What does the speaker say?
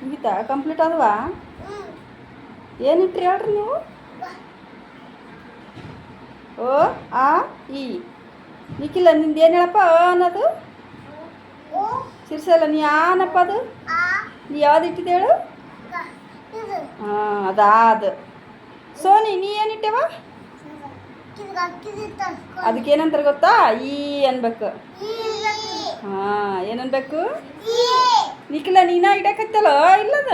ಮುಗಿತಾ? ಕಂಪ್ಲೀಟ್ ಅದವಾ ಏನಿಟ್ರಿ ಹೇಳ್ರಿ ನೀವು? ಓ ಆ ಇ ನಿಖಿಲ ನಿಂದು ಏನು ಹೇಳಪ್ಪ ಅ ಅನ್ನೋದು? ಶಿರ್ಸಲ್ಲ ನೀ ಆ ಅನ್ನಪ್ಪ ಅದು? ನೀ ಯಾವ್ದು ಇಟ್ಟಿದ್ದೆ ಹೇಳು? ಹಾಂ ಅದಾ ಅದು ಸೋನಿ ನೀ ಏನಿಟ್ಟೆವ ಅದಕ್ಕೆ ಏನಂತಾರೆ ಗೊತ್ತಾ? ಈ ಅನ್ಬೇಕು. ಹಾಂ ಏನನ್ಬೇಕು ನಿಖಿಲ ನೀನ ಇಡಕತ್ತಲ್ಲ ಇಲ್ಲದ?